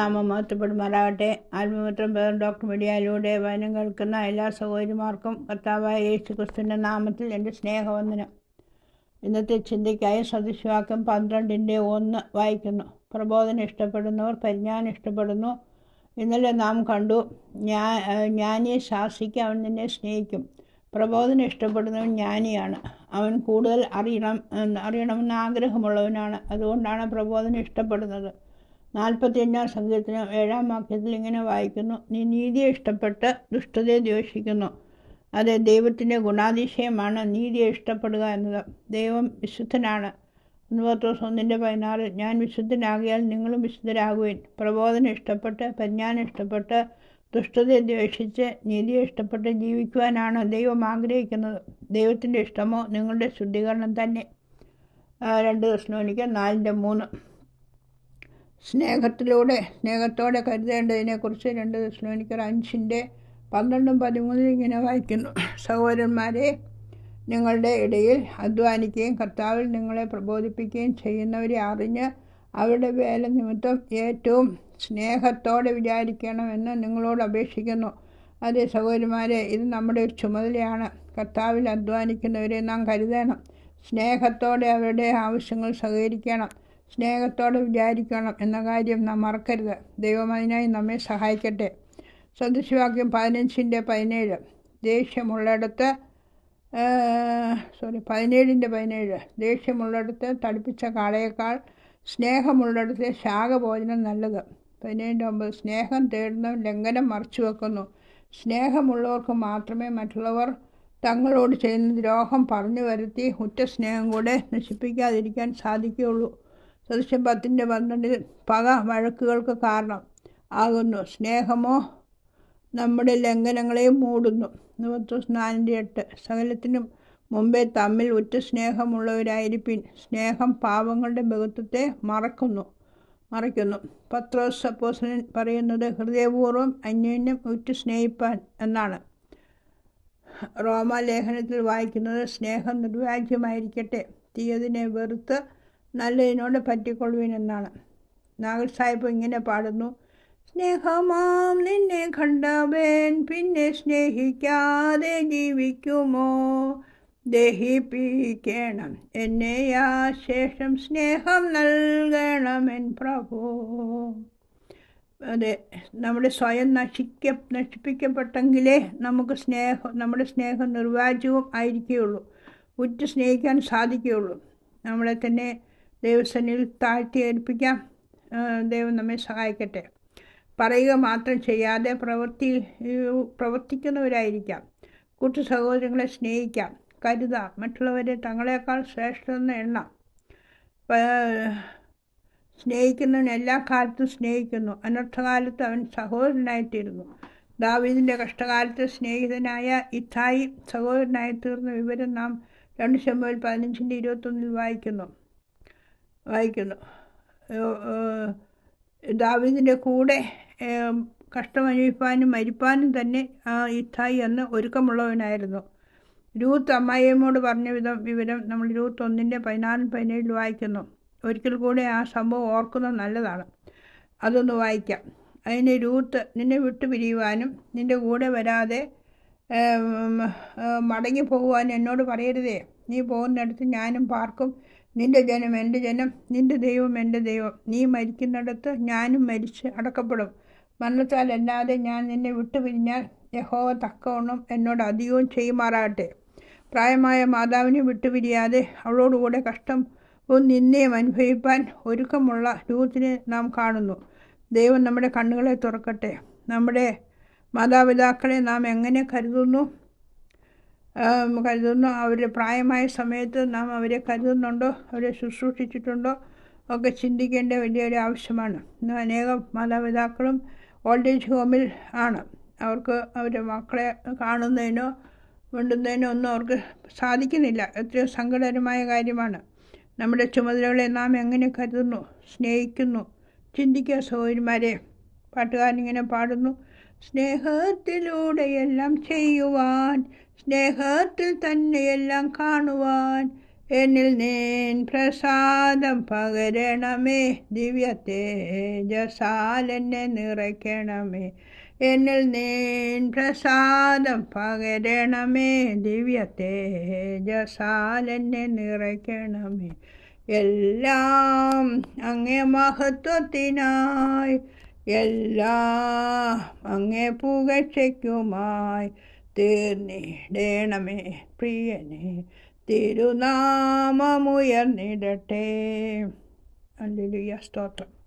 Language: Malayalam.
ദൈവനാമം മഹത്വപ്പെടുമാറാകട്ടെ ആത്മമിത്രം പേർ ഡോക്ടർ മീഡിയയിലൂടെ വചനം കേൾക്കുന്ന എല്ലാ സഹോദരിമാർക്കും കർത്താവായ യേശു ക്രിസ്തുവിന്റെ നാമത്തിൽ എന്റെ സ്നേഹവന്ദനം. ഇന്നത്തെ ചിന്തയ്ക്കായി സദൃശവാക്യം പന്ത്രണ്ടിന്റെ ഒന്ന് വായിക്കുന്നു. പ്രബോധനം ഇഷ്ടപ്പെടുന്നവർ പരിജ്ഞാനം ഇഷ്ടപ്പെടുന്നു. ഇന്നലെ നാം കണ്ടു ഞാ ജ്ഞാനിയെ ശാസിക്കുക അവൻ നിന്നെ സ്നേഹിക്കും. പ്രബോധനം ഇഷ്ടപ്പെടുന്നവൻ ജ്ഞാനിയാണ് അവൻ കൂടുതൽ അറിയണം അറിയണമെന്ന് ആഗ്രഹമുള്ളവനാണ്. അതുകൊണ്ടാണ് പ്രബോധനം ഇഷ്ടപ്പെടുന്നത്. നാൽപ്പത്തിയഞ്ചാം സങ്കീർത്തനം ഏഴാം വാക്യത്തിൽ ഇങ്ങനെ വായിക്കുന്നു. നീ നീതിയെ ഇഷ്ടപ്പെട്ട് ദുഷ്ടതയെ ദ്വേഷിക്കുന്നു. അതെ ദൈവത്തിന്റെ ഗുണാതിശയമാണ്. നീതിയെ ഇഷ്ടപ്പെടുക എന്നത് ദൈവം വിശുദ്ധനാണ്. ഒൻപത്തോസ് ഒന്നിന്റെ പതിനാറ്. ഞാൻ വിശുദ്ധനാകിയാൽ നിങ്ങളും വിശുദ്ധരാകുവേൻ. പ്രബോധനം ഇഷ്ടപ്പെട്ട് പരിജ്ഞാനം ഇഷ്ടപ്പെട്ട് ദുഷ്ടതയെ ദ്വേഷിച്ച് നീതിയെ ഇഷ്ടപ്പെട്ട് ജീവിക്കുവാനാണ് ദൈവം ആഗ്രഹിക്കുന്നത്. ദൈവത്തിന്റെ ഇഷ്ടമോ നിങ്ങളുടെ ശുദ്ധീകരണം തന്നെ. രണ്ട് ദശലോനിക്ക് നാലിന്റെ മൂന്ന്. സ്നേഹത്തിലൂടെ സ്നേഹത്തോടെ കരുതേണ്ടതിനെക്കുറിച്ച് രണ്ട് ദശലോനിക്കർ അഞ്ചിന്റെ പന്ത്രണ്ടും പതിമൂന്നിലും ഇങ്ങനെ വായിക്കുന്നു. സഹോദരന്മാരെ നിങ്ങളുടെ ഇടയിൽ അധ്വാനിക്കുകയും കർത്താവിൽ നിങ്ങളെ പ്രബോധിപ്പിക്കുകയും ചെയ്യുന്നവരെ അറിഞ്ഞ് അവരുടെ വേല നിമിത്തം ഏറ്റവും സ്നേഹത്തോടെ വിചാരിക്കണമെന്ന് നിങ്ങളോട് അപേക്ഷിക്കുന്നു. അതെ സഹോദരിമാരെ ഇത് നമ്മുടെ ഒരു ചുമതലയാണ്. കർത്താവിൽ അധ്വാനിക്കുന്നവരെ നാം കരുതണം. സ്നേഹത്തോടെ അവരുടെ ആവശ്യങ്ങൾ സഹകരിക്കണം. സ്നേഹത്തോടെ വിചാരിക്കണം എന്ന കാര്യം നാം മറക്കരുത്. ദൈവം അതിനായി നമ്മെ സഹായിക്കട്ടെ. സദൃശവാക്യം പതിനഞ്ചിന്റെ പതിനേഴ്. ദേഷ്യമുള്ളിടത്ത് സോറി പതിനേഴിന്റെ പതിനേഴ്. ദേഷ്യമുള്ളിടത്ത് തടിപ്പിച്ച കാളയേക്കാൾ സ്നേഹമുള്ളിടത്ത് ശാഖഭോജനം നല്ലത്. പതിനേഴിന്റെ ഒമ്പത്. സ്നേഹം തേടുന്ന ലംഘനം മറച്ചു വെക്കുന്നു. സ്നേഹമുള്ളവർക്ക് മാത്രമേ മറ്റുള്ളവർ തങ്ങളോട് ചെയ്യുന്ന ദ്രോഹം പറഞ്ഞു വരുത്തി ഉറ്റ സ്നേഹം കൂടെ നശിപ്പിക്കാതിരിക്കാൻ സാധിക്കുകയുള്ളൂ. സദൃശ്യം പത്തിന്റെ പന്ത്രണ്ടിൽ പക വഴക്കുകൾക്ക് കാരണം ആകുന്നു. സ്നേഹമോ നമ്മുടെ ലംഘനങ്ങളെ മൂടുന്നു. നിവത്തോസ് നാലിന്റെ എട്ട്. സകലത്തിനും മുമ്പേ തമ്മിൽ ഉറ്റ സ്നേഹമുള്ളവരായിരിപ്പിൻ. സ്നേഹം പാവങ്ങളുടെ ബഹുത്വത്തെ മറക്കുന്നു. മറയ്ക്കുന്നു. പത്രോസ് അപ്പോസലൻ പറയുന്നത് ഹൃദയപൂർവം അന്യോന്യം ഉറ്റ സ്നേഹിപ്പാൻ എന്നാണ്. റോമാലേഖനത്തിൽ വായിക്കുന്നത് സ്നേഹം നിർവാജ്യമായിരിക്കട്ടെ തീയതിനെ വെറുത്ത് നല്ലതിനോട് പറ്റിക്കൊള്ളുവിനെന്നാണ്. നാഗൽ സാഹിബ് ഇങ്ങനെ പാടുന്നു. സ്നേഹമാം നിന്നെ കണ്ടവൻ പിന്നെ സ്നേഹിക്കാതെ ജീവിക്കുമോ? ദഹിപ്പിക്കണം എന്നെ ആ ശേഷം സ്നേഹം നൽകണമെൻ പ്രഭു. അതെ നമ്മുടെ സ്വയം നശിക്ക നശിപ്പിക്കപ്പെട്ടെങ്കിലേ നമുക്ക് സ്നേഹം നമ്മുടെ സ്നേഹം നിർവാചവും ആയിരിക്കുകയുള്ളൂ. ഉറ്റു സ്നേഹിക്കാൻ സാധിക്കുകയുള്ളൂ. നമ്മളെ തന്നെ ദൈവസന്നിൽ താഴ്ത്തി ഏൽപ്പിക്കാം ദൈവം നമ്മെ സഹായിക്കട്ടെ. പറയുക മാത്രം ചെയ്യാതെ പ്രവർത്തി പ്രവർത്തിക്കുന്നവരായിരിക്കാം. കൂട്ടു സഹോദരങ്ങളെ സ്നേഹിക്കാം. കരുതാം. മറ്റുള്ളവരെ തങ്ങളെക്കാൾ ശ്രേഷ്ഠമെന്ന് എണ്ണാം സ്നേഹിക്കുന്നവൻ എല്ലാ കാലത്തും സ്നേഹിക്കുന്നു. അനർത്ഥകാലത്ത് അവൻ സഹോദരനായിത്തീരുന്നു. ദാവീദിന്റെ കഷ്ടകാലത്ത് സ്നേഹിതനായ ഇത്തായി സഹോദരനായി വിവരം നാം രണ്ട് ശമ്പൽ പതിനഞ്ചിന്റെ ഇരുപത്തൊന്നിൽ വായിക്കുന്നു. വായിക്കുന്നു. ദാവീദിന്റെ കൂടെ കഷ്ടമനുഭവിപ്പാനും മരിപ്പാനും തന്നെ ആ ഇത്തായി അന്ന് ഒരുക്കമുള്ളവനായിരുന്നു. രൂത്ത് അമ്മായിയമ്മോട് പറഞ്ഞ വിധം വിവരം നമ്മൾ രൂത്ത് ഒന്നിന്റെ പതിനാറും പതിനേഴിൽ വായിക്കുന്നു. ഒരിക്കൽ കൂടെ ആ സംഭവം ഓർക്കുന്നത് നല്ലതാണ്. അതൊന്ന് വായിക്കാം. അതിന് രൂത്ത് നിന്നെ വിട്ടുപിരിയുവാനും നിന്റെ കൂടെ വരാതെ മടങ്ങി പോകുവാൻ എന്നോട് പറയരുതേ. നീ പോകുന്നിടത്ത് ഞാനും പാർക്കും നിന്റെ ജനം എന്റെ ജനം നിന്റെ ദൈവം എന്റെ ദൈവം. നീ മരിക്കുന്നിടത്ത് ഞാനും മരിച്ച് അടക്കപ്പെടും. മരണത്താലല്ലാതെ ഞാൻ നിന്നെ വിട്ടുപിരിഞ്ഞാൽ യഹോവ തക്കവണ്ണം എന്നോട് അധികവും ചെയ്യുമാറാകട്ടെ. പ്രായമായ മാതാവിനെ വിട്ടുപിരിയാതെ അവളോടുകൂടെ കഷ്ടം നിന്നെയും അനുഭവിപ്പാൻ ഒരുക്കമുള്ള രൂപത്തിനെ നാം കാണുന്നു. ദൈവം നമ്മുടെ കണ്ണുകളെ തുറക്കട്ടെ. നമ്മുടെ മാതാപിതാക്കളെ നാം എങ്ങനെ കരുതുന്നു? കരുതുന്നു. അവരുടെ പ്രായമായ സമയത്ത് നാം അവരെ കരുതുന്നുണ്ടോ? അവരെ ശുശ്രൂഷിച്ചിട്ടുണ്ടോ? ഒക്കെ ചിന്തിക്കേണ്ട വലിയൊരു ആവശ്യമാണ്. ഇന്ന് അനേകം മാതാപിതാക്കളും ഓൾഡ് ഏജ് ഹോമിൽ ആണ്. അവർക്ക് അവരുടെ മക്കളെ കാണുന്നതിനോ വേണ്ടുന്നതിനോ ഒന്നും അവർക്ക് സാധിക്കുന്നില്ല. എത്രയോ സങ്കടകരമായ കാര്യമാണ്. നമ്മുടെ ചുമതലകളെ നാം എങ്ങനെ കരുതുന്നു? സ്നേഹിക്കുന്നു. ചിന്തിക്കുക സഹോദരിമാരെ. പാട്ടുകാരനിങ്ങനെ പാടുന്നു. സ്നേഹത്തിലൂടെ എല്ലാം ചെയ്യുവാൻ സ്നേഹത്തിൽ തന്നെയെല്ലാം കാണുവാൻ എന്നിൽ നീൻ പ്രസാദം പകരണമേ. ദിവ്യ തേജസാലെന്നെ നിറയ്ക്കണമേ. എന്നിൽ നീൻ പ്രസാദം പകരണമേ. ദിവ്യ തേജസാലെന്നെ നിറയ്ക്കണമേ. എല്ലാം അങ്ങേ മഹത്വത്തിനായി എല്ലാം അങ്ങേ പുകഴ്ചയ്ക്കുമായി തീർന്നിടേണമേ പ്രിയനെ. തിരുനാമമുയർന്നിടട്ടെ. അല്ലേലൂയ സ്തോത്രം.